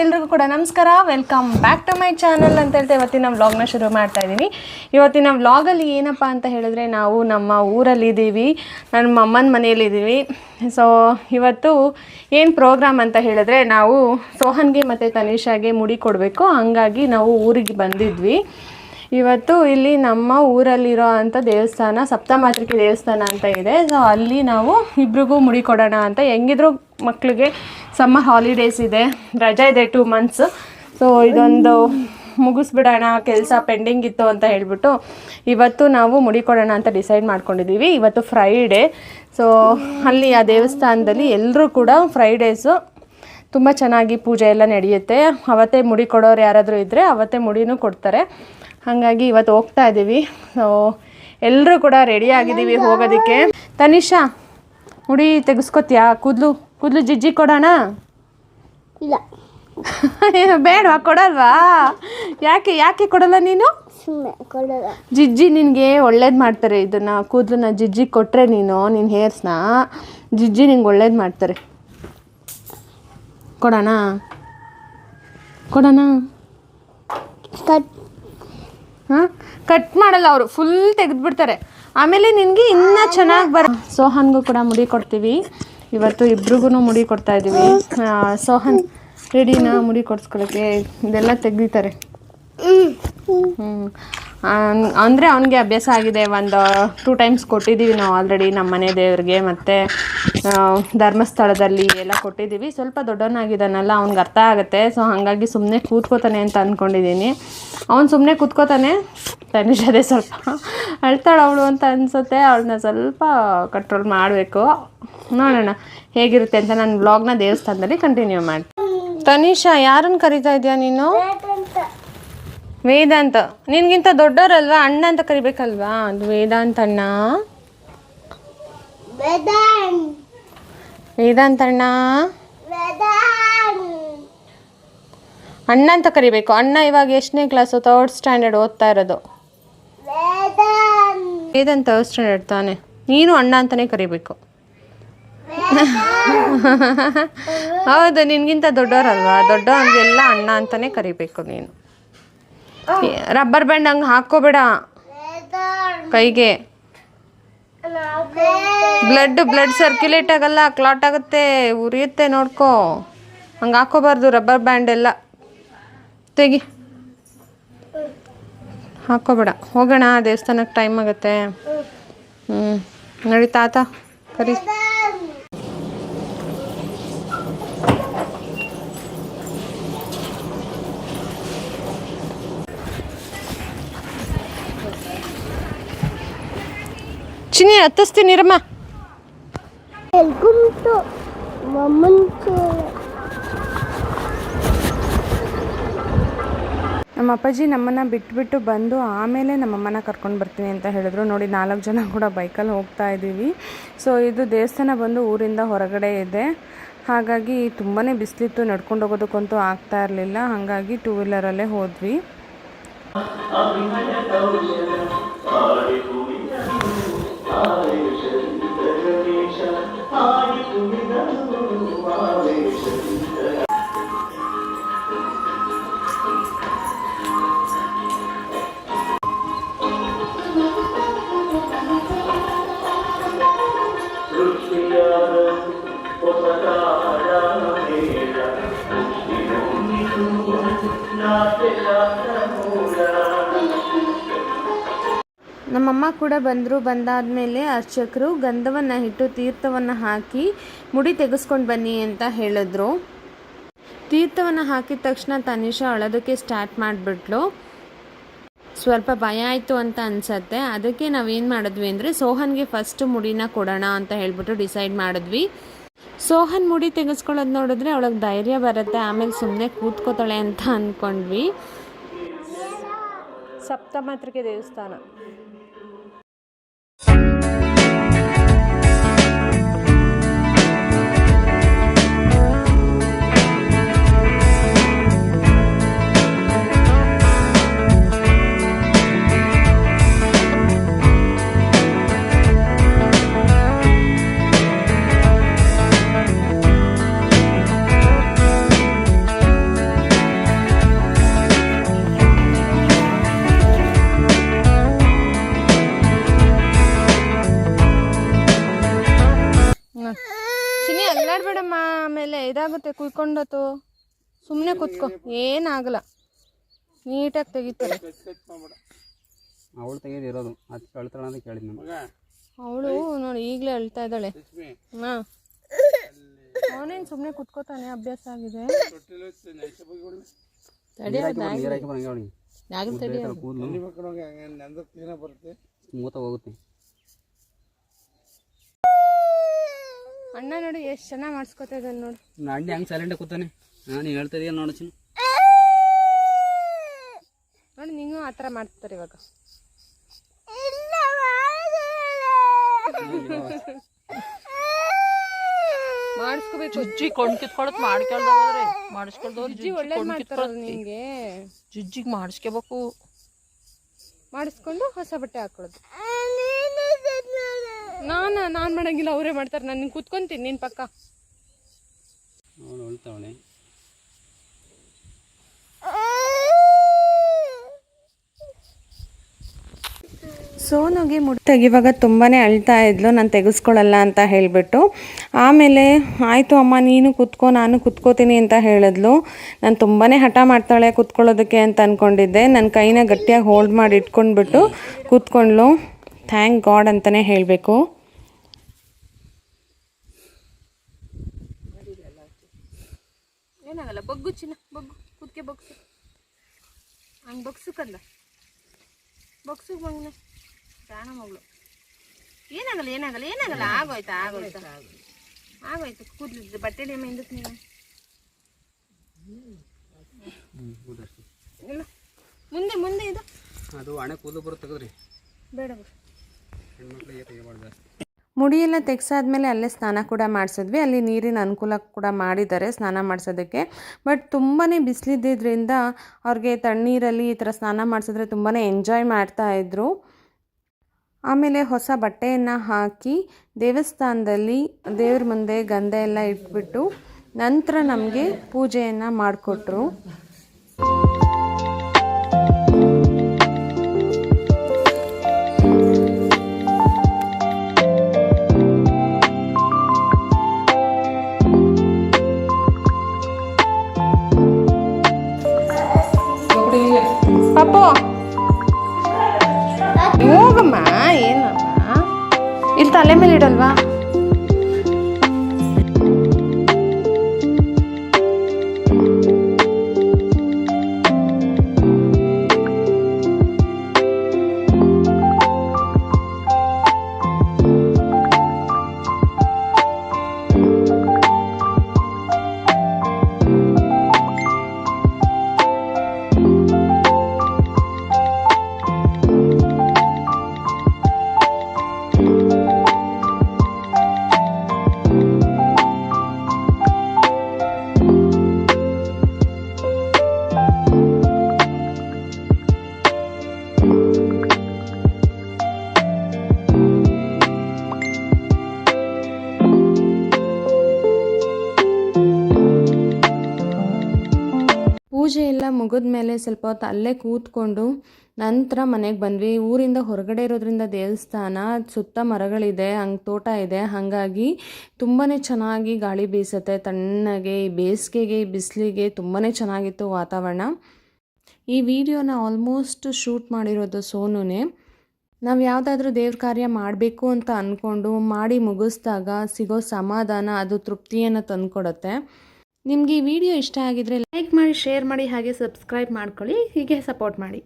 ಎಲ್ರಿಗೂ ಕೂಡ ನಮಸ್ಕಾರ. Welcome back to my channel ಅಂತ ಹೇಳ್ತಾ ಇವತ್ತಿನ ವ್ಲಾಗ್ನ ಶುರು ಮಾಡ್ತಾ ಇದ್ದೀನಿ. ಇವತ್ತಿನ ವ್ಲಾಗಲ್ಲಿ ಏನಪ್ಪ ಅಂತ ಹೇಳಿದ್ರೆ ನಾವು ನಮ್ಮ ಊರಲ್ಲಿದ್ದೀವಿ ನಮ್ಮ ಅಮ್ಮನ ಮನೆಯಲ್ಲಿದ್ದೀವಿ ಸೊ ಇವತ್ತು ಏನು ಪ್ರೋಗ್ರಾಮ್ ಅಂತ ಹೇಳಿದ್ರೆ ನಾವು ಸೋಹನ್ಗೆ ಮತ್ತು ತನಿಷಾಗೆ ಮುಡಿ ಕೊಡಬೇಕು. ಹಂಗಾಗಿ ನಾವು ಊರಿಗೆ ಬಂದಿದ್ವಿ. ಇವತ್ತು ಇಲ್ಲಿ ನಮ್ಮ ಊರಲ್ಲಿರೋ ಅಂಥ ದೇವಸ್ಥಾನ ಸಪ್ತಮಾತೃಕೆ ದೇವಸ್ಥಾನ ಅಂತ ಇದೆ. ಸೊ ಅಲ್ಲಿ ನಾವು ಇಬ್ರಿಗೂ ಮುಡಿ ಕೊಡೋಣ ಅಂತ. ಹೆಂಗಿದ್ರು ಮಕ್ಕಳಿಗೆ ಸಮ್ಮರ್ ಹಾಲಿಡೇಸ್ ಇದೆ. ರಜೆ ಇದೆ ಟೂ ಮಂತ್ಸ್ ಸೊ ಇದೊಂದು ಮುಗಿಸ್ಬಿಡೋಣ. ಕೆಲಸ ಪೆಂಡಿಂಗ್ ಇತ್ತು ಅಂತ ಹೇಳ್ಬಿಟ್ಟು ಇವತ್ತು ನಾವು ಮುಡಿ ಕೊಡೋಣ ಅಂತ ಡಿಸೈಡ್ ಮಾಡ್ಕೊಂಡಿದ್ದೀವಿ ಇವತ್ತು ಫ್ರೈಡೇ ಸೊ ಅಲ್ಲಿ ಆ ದೇವಸ್ಥಾನದಲ್ಲಿ ಎಲ್ಲರೂ ಕೂಡ ಫ್ರೈಡೇಸು ತುಂಬ ಚೆನ್ನಾಗಿ ಪೂಜೆ ಎಲ್ಲ ನಡೆಯುತ್ತೆ. ಅವತ್ತೇ ಮುಡಿ ಕೊಡೋರು ಯಾರಾದರೂ ಇದ್ದರೆ ಅವತ್ತೇ ಮುಡಿನೂ ಕೊಡ್ತಾರೆ. ಹಾಗಾಗಿ ಇವತ್ತು ಹೋಗ್ತಾ ಇದ್ದೀವಿ ಸೊ ಎಲ್ಲರೂ ಕೂಡ ರೆಡಿ ಆಗಿದ್ದೀವಿ ಹೋಗೋದಕ್ಕೆ. ತನಿಷಾ ಮುಡಿ ತೆಗೆಸ್ಕೊತ್ಯಾ? ಕೂದಲು ಕೂದಲು ಜಿಜ್ಜಿ ಕೊಡೋಣ? ಇಲ್ಲ. ಬೇಡವಾ ಕೊಡಲ್ವಾ? ಯಾಕೆ ಯಾಕೆ ಕೊಡಲ್ಲ ನೀನು? ಜಿಜ್ಜಿ ನಿನಗೆ ಒಳ್ಳೇದು ಮಾಡ್ತಾರೆ. ಇದನ್ನು ಕೂದಲನ್ನ ಜಿಜ್ಜಿ ಕೊಟ್ಟರೆ ನೀನು ನಿನ್ನ ಹೇರ್ಸ್ನ ಜಿಜ್ಜಿ ನಿಂಗೆ ಒಳ್ಳೇದು ಮಾಡ್ತಾರೆ. ಕೊಡೋಣ? ಕೊಡೋಣ? ಕಟ್ ಹಾಂ ಕಟ್ ಮಾಡಲ್ಲ ಅವರು. ಫುಲ್ ತೆಗೆದ್ಬಿಡ್ತಾರೆ. ಆಮೇಲೆ ನಿನಗೆ ಇನ್ನೂ ಚೆನ್ನಾಗಿ ಬರ ಸೋಹನ್ಗೂ ಕೂಡ ಮುಡಿ ಕೊಡ್ತೀವಿ. ಇವತ್ತು ಇಬ್ರಿಗೂ ಮುಡಿ ಕೊಡ್ತಾ ಇದ್ದೀವಿ ಸೋಹನ್ ರೆಡಿನ ಮುಡಿ ಕೊಡ್ಸ್ಕೊಳಕ್ಕೆ? ಇದೆಲ್ಲ ತೆಗ್ದಿತಾರೆ ಹ್ಞೂ ಅಂದರೆ ಅವನಿಗೆ ಅಭ್ಯಾಸ ಆಗಿದೆ, ಒಂದು ಟೂ ಟೈಮ್ಸ್ ಕೊಟ್ಟಿದ್ದೀವಿ ನಾವು ಆಲ್ರೆಡಿ ನಮ್ಮ ಮನೆ ದೇವ್ರಿಗೆ ಮತ್ತು ಧರ್ಮಸ್ಥಳದಲ್ಲಿ ಎಲ್ಲ ಕೊಟ್ಟಿದ್ದೀವಿ ಸ್ವಲ್ಪ ದೊಡ್ಡವನಾಗಿದ್ದಾನಲ್ಲ, ಅವ್ನಿಗೆ ಅರ್ಥ ಆಗುತ್ತೆ. ಸೊ ಹಾಗಾಗಿ ಸುಮ್ಮನೆ ಕೂತ್ಕೋತಾನೆ ಅಂತ ಅಂದ್ಕೊಂಡಿದ್ದೀನಿ ಅವ್ನು ಸುಮ್ಮನೆ ಕೂತ್ಕೋತಾನೆ. ತನಿಷ್ ಅದೇ ಸ್ವಲ್ಪ ಅಳ್ತಾಳೆ ಅವಳು ಅಂತ ಅನಿಸುತ್ತೆ. ಅವಳನ್ನ ಸ್ವಲ್ಪ ಕಂಟ್ರೋಲ್ ಮಾಡಬೇಕು. ನೋಡೋಣ ಹೇಗಿರುತ್ತೆ ಅಂತ ನಾನು ಬ್ಲಾಗ್ನ ದೇವಸ್ಥಾನದಲ್ಲಿ ಕಂಟಿನ್ಯೂ ಮಾಡಿ ತನಿಷಾ ಯಾರನ್ನು ಕರಿತಾ ಇದೆಯಾ ನೀನು? ವೇದಾಂತ. ನಿನ್ಗಿಂತ ದೊಡ್ಡವರಲ್ವಾ ಅಣ್ಣ ಅಂತ ಕರಿಬೇಕಲ್ವಾ? ಅದು ವೇದಾಂತ ಅಣ್ಣ. ವೇದಾಂತ. ಅಣ್ಣ. ಅಣ್ಣ ಅಂತ ಕರಿಬೇಕು. ಅಣ್ಣ ಇವಾಗ ಎಷ್ಟನೇ ಕ್ಲಾಸು ಥರ್ಡ್ ಸ್ಟ್ಯಾಂಡರ್ಡ್ ಓದ್ತಾ ಇರೋದು. ವೇದಾಂತ. ಥರ್ಡ್ ಸ್ಟ್ಯಾಂಡರ್ಡ್ ತಾನೆ. ನೀನು ಅಣ್ಣ ಅಂತಲೇ ಕರಿಬೇಕು. ಹೌದು ನಿನಗಿಂತ ದೊಡ್ಡವರಲ್ವಾ ದೊಡ್ಡವ್ರಿಗೆಲ್ಲ ಅಣ್ಣ ಅಂತಲೇ ಕರಿಬೇಕು ನೀನು. ರಬ್ಬರ್ ಬ್ಯಾಂಡ್ ಹಂಗೆ ಹಾಕೋಬೇಡ ಕೈಗೆ. ಬ್ಲಡ್ ಬ್ಲಡ್ ಸರ್ಕ್ಯುಲೇಟ್ ಆಗಲ್ಲ ಕ್ಲಾಟ್ ಆಗುತ್ತೆ, ಉರಿಯುತ್ತೆ ನೋಡ್ಕೋ. ಹಂಗೆ ಹಾಕೋಬಾರ್ದು ರಬ್ಬರ್ ಬ್ಯಾಂಡ್ ಎಲ್ಲ. ತೆಗಿ. ಹಾಕೋಬೇಡ ಹೋಗೋಣ ದೇವಸ್ಥಾನಕ್ಕೆ ಟೈಮ್ ಆಗುತ್ತೆ. ಹ್ಞೂ ನಡಿ ತಾತ, ಕರಿ. ಚಿನ್ನಿ ಹತ್ತಿಸ್ತೀನಿ ಇರಮ್ಮ. ವೆಲ್ಕಮ್ ಟು ಮಮ್ಮನ್ ನಮ್ಮ ಅಪ್ಪಾಜಿ ನಮ್ಮನ್ನು ಬಿಟ್ಬಿಟ್ಟು ಬಂದು ಆಮೇಲೆ ನಮ್ಮಮ್ಮನ ಕರ್ಕೊಂಡು ಬರ್ತೀನಿ ಅಂತ ಹೇಳಿದ್ರು. ನೋಡಿ ನಾಲ್ಕು ಜನ ಕೂಡ ಬೈಕಲ್ಲಿ ಹೋಗ್ತಾ ಇದ್ದೀವಿ. ಸೊ ಇದು ದೇವಸ್ಥಾನ ಬಂದು ಊರಿಂದ ಹೊರಗಡೆ ಇದೆ. ಹಾಗಾಗಿ ತುಂಬಾ ಬಿಸಿಲಿತ್ತು ನಡ್ಕೊಂಡು ಹೋಗೋದಕ್ಕಂತೂ ಆಗ್ತಾ ಇರಲಿಲ್ಲ. ಹಾಗಾಗಿ ಟೂ ವೀಲರಲ್ಲೇ ಹೋದ್ವಿ. Hare ನಮ್ಮಮ್ಮ ಕೂಡ ಬಂದರು, ಬಂದಾದಮೇಲೆ ಅರ್ಚಕರು ಗಂಧವನ್ನು ಇಟ್ಟು ತೀರ್ಥವನ್ನು ಹಾಕಿ ಮುಡಿ ತೆಗೆಸ್ಕೊಂಡು ಬನ್ನಿ ಅಂತ ಹೇಳಿದ್ರು. ತೀರ್ಥವನ್ನು ಹಾಕಿದ ತಕ್ಷಣ ತನಿಷಾ ಅಳೋದಕ್ಕೆ ಸ್ಟಾರ್ಟ್ ಮಾಡಿಬಿಟ್ಲು. ಸ್ವಲ್ಪ ಭಯ ಆಯಿತು ಅಂತ ಅನಿಸತ್ತೆ. ಅದಕ್ಕೆ ನಾವೇನು ಮಾಡಿದ್ವಿ ಅಂದರೆ ಸೋಹನ್ಗೆ ಫಸ್ಟ್ ಮುಡಿನ ಕೊಡೋಣ ಅಂತ ಹೇಳ್ಬಿಟ್ಟು ಡಿಸೈಡ್ ಮಾಡಿದ್ವಿ. ಸೋಹನ್ ಮುಡಿ ತೆಗೆಸ್ಕೊಳ್ಳೋದು ನೋಡಿದ್ರೆ ಅವಳಿಗೆ ಧೈರ್ಯ ಬರುತ್ತೆ, ಆಮೇಲೆ ಸುಮ್ಮನೆ ಕೂತ್ಕೋತಾಳೆ ಅಂತ ಅಂದ್ಕೊಂಡ್ವಿ ಸಪ್ತಮಾತೃಕೆ ದೇವಸ್ಥಾನ ಇದಾಗುತ್ತೆ ಕುಯ್ಕೊಂಡತ್ತು ಸುಮ್ಮನೆ ಕೂತ್ಕೋ. ಏನಾಗಲ್ಲ. ನೀಟಾಗಿ ತೆಗಿತಾರೆ. ಅವಳು ತೆಗೆದಿರೋದು ಅದು ಕಳ್ತಾಳ ಅಂತ ಕೇಳಿದ್ ಅವಳು ನೋಡಿ ಈಗಲೇ ಅಳ್ತಾ ಇದ್ದಾಳೆ. ಹಾಂ. ಅವನೇನು ಸುಮ್ಮನೆ ಕುತ್ಕೋತಾನೆ? ಅಭ್ಯಾಸ ಆಗಿದೆ. ತಡಿ ನೀರು ಹಾಕಿ ಬರಂಗೆ ಅವಳಿಗೆ ಆಗಲ್ ತಡಿ ಕೂದಲು. ಮೂತ ಹೋಗುತ್ತೆ. ಅಣ್ಣ ನೋಡಿ ಎಷ್ಟು ಚೆನ್ನಾಗಿ ಮಾಡಿಸ್ಕೊತಾ ಇದ್ದಾನೆ ನೋಡಿ. ಅಣ್ಣ ಹೆಂಗ್ ಸೈಲೆಂಟ್ ಕೂತಾನೆ. ನಾನು ಹೇಳ್ತಾ ಇದೀಯ ನೋಡು ಚಿನ್ನ. ನೋಡಿ ನೀವು ಆ ಥರ ಮಾಡ್ತಾರೆ ಇವಾಗ. ಮಾಡಿಸ್ಕೋಬೇಕು. ಜುಜ್ಜಿ ಕೊಂಡ್ ಕಿತ್ಕೊಳತ್ ಮಾಡ್ಕೊಳ್ದ ಹೋದ್ರೆ ಮಾಡಿಸ್ಕೊಳ್ದವ್ರು ಅಜ್ಜಿ ಒಳ್ಳೇದು ಮಾಡ್ತಾರಲ್ಲ ನಿಂಗೆ. ಜುಜ್ಜಿಗೆ ಮಾಡಿಸ್ಕೋಬೇಕು. ಮಾಡಿಸ್ಕೊಂಡು ಹೊಸ ಬಟ್ಟೆ ಹಾಕೊಳ್ಳೋದು. ನಾನು ನಾನು ಮಾಡಂಗಿಲ್ಲ ಅವರೇ ಮಾಡ್ತಾರೆ. ನಾನು ನಿನ್ ಕುತ್ಕೊಂತೀನಿ ನಿನ್ನ ಪಕ್ಕ. ಅವಳು ಸೋನುಗೆ ಮುಡಿ ತೆಗಿವಾಗ ತುಂಬಾ ಅಳ್ತಾ ಇದ್ಲು ನಾನು ತೆಗೆಸ್ಕೊಳ್ಳಲ್ಲ ಅಂತ ಹೇಳಿಬಿಟ್ಟು. ಆಮೇಲೆ ಆಯಿತು ಅಮ್ಮ ನೀನು ಕುತ್ಕೋ ನಾನು ಕುತ್ಕೋತೀನಿ ಅಂತ ಹೇಳಿದ್ಲು. ನಾನು ತುಂಬಾ ಹಠ ಮಾಡ್ತಾಳೆ ಕುತ್ಕೊಳ್ಳೋದಕ್ಕೆ ಅಂತ ಅಂದ್ಕೊಂಡಿದ್ದೆ ನನ್ನ ಕೈನ ಗಟ್ಟಿಯಾಗಿ ಹೋಲ್ಡ್ ಮಾಡಿ ಇಟ್ಕೊಂಡ್ಬಿಟ್ಟು ಕೂತ್ಕೊಂಡ್ಲು. ಥ್ಯಾಂಕ್ ಗಾಡ್ ಅಂತಲೇ ಹೇಳಬೇಕು. ಏನಾಗಲ್ಲ ಬಗ್ಗು ಚಿನ್ನ ಬಗ್ಗು ಕುದ್ಕೆ ಬಗ್ಸು ಹಂಗೆ ಬಗ್ಸು ಕಂದ. ಬಗ್ಸು ಮಗನ ಪ್ರಾಣ ಮಗಳು. ಏನಾಗಲ್ಲ ಏನಾಗಲ್ಲ ಏನಾಗಲ್ಲ ಆಗೋಯ್ತಾ ಆಗೋಯ್ತಾ? ಆಗೋಯ್ತು ಕೂದಲಿದ್ದು ಬಟ್ಟೆ ಡೇಮ ಹಿಂದಕ್ಕೆ ನೀನು. ಇಲ್ಲ ಮುಂದೆ ಮುಂದೆ ಇದು. ಅದು ಹಣೆ ಕೂದಲು ಬರುತ್ತೆ ತೆಗೆದ್ರಿ ಬೇಡ ಬಿಡು ಮುಡಿಯೆಲ್ಲ ತೆಗ್ಸಾದ್ಮೇಲೆ ಅಲ್ಲೇ ಸ್ನಾನ ಕೂಡ ಮಾಡಿಸಿದ್ವಿ. ಅಲ್ಲಿ ನೀರಿನ ಅನುಕೂಲ ಕೂಡ ಮಾಡಿದ್ದಾರೆ ಸ್ನಾನ ಮಾಡಿಸೋದಕ್ಕೆ. ಬಟ್ ತುಂಬಾ ಬಿಸಿಲಿದ್ದರಿಂದ ಅವ್ರಿಗೆ ತಣ್ಣೀರಲ್ಲಿ ಈ ಥರ ಸ್ನಾನ ಮಾಡಿಸಿದ್ರೆ ತುಂಬಾ ಎಂಜಾಯ್ ಮಾಡ್ತಾ ಇದ್ರು. ಆಮೇಲೆ ಹೊಸ ಬಟ್ಟೆಯನ್ನು ಹಾಕಿ ದೇವಸ್ಥಾನದಲ್ಲಿ ದೇವ್ರ ಮುಂದೆ ಗಂಧ ಎಲ್ಲ ಇಟ್ಬಿಟ್ಟು ನಂತರ ನಮಗೆ ಪೂಜೆಯನ್ನು ಮಾಡಿಕೊಟ್ರು. ತಲೆ ಮೇಲೆ ಇಡಲ್ವಾ? ಪೂಜೆ ಎಲ್ಲ ಮುಗಿದ ಮೇಲೆ ಸ್ವಲ್ಪ ಹೊತ್ತು ಅಲ್ಲೇ ಕೂತ್ಕೊಂಡು ನಂತರ ಮನೆಗೆ ಬಂದ್ವಿ. ಊರಿಂದ ಹೊರಗಡೆ ಇರೋದ್ರಿಂದ ದೇವಸ್ಥಾನ, ಸುತ್ತ ಮರಗಳಿದೆ, ಹಂಗೆ ತೋಟ ಇದೆ. ಹಾಗಾಗಿ ತುಂಬಾ ಚೆನ್ನಾಗಿ ಗಾಳಿ ಬೀಸುತ್ತೆ. ತಣ್ಣಗೆ ಈ ಬೇಸಿಗೆಗೆ ಈ ಬಿಸಿಲಿಗೆ ತುಂಬಾ ಚೆನ್ನಾಗಿತ್ತು ವಾತಾವರಣ. ಈ ವಿಡಿಯೋನ ಆಲ್ಮೋಸ್ಟ್ ಶೂಟ್ ಮಾಡಿರೋದು ಸೋನುನೇ. ನಾವು ಯಾವುದಾದ್ರೂ ದೇವ್ರ ಕಾರ್ಯ ಮಾಡಬೇಕು ಅಂತ ಅಂದ್ಕೊಂಡು ಮಾಡಿ ಮುಗಿಸ್ದಾಗ ಸಿಗೋ ಸಮಾಧಾನ, ಅದು ತೃಪ್ತಿಯನ್ನು ತಂದುಕೊಡುತ್ತೆ. ನಿಮಗೆ ಈ ವಿಡಿಯೋ ಇಷ್ಟ ಆಗಿದ್ರೆ ಲೈಕ್ ಮಾಡಿ ಶೇರ್ ಮಾಡಿ, ಹಾಗೆ ಸಬ್ಸ್ಕ್ರೈಬ್ ಮಾಡ್ಕೊಳ್ಳಿ. ಹೀಗೆ ಸಪೋರ್ಟ್ ಮಾಡಿ.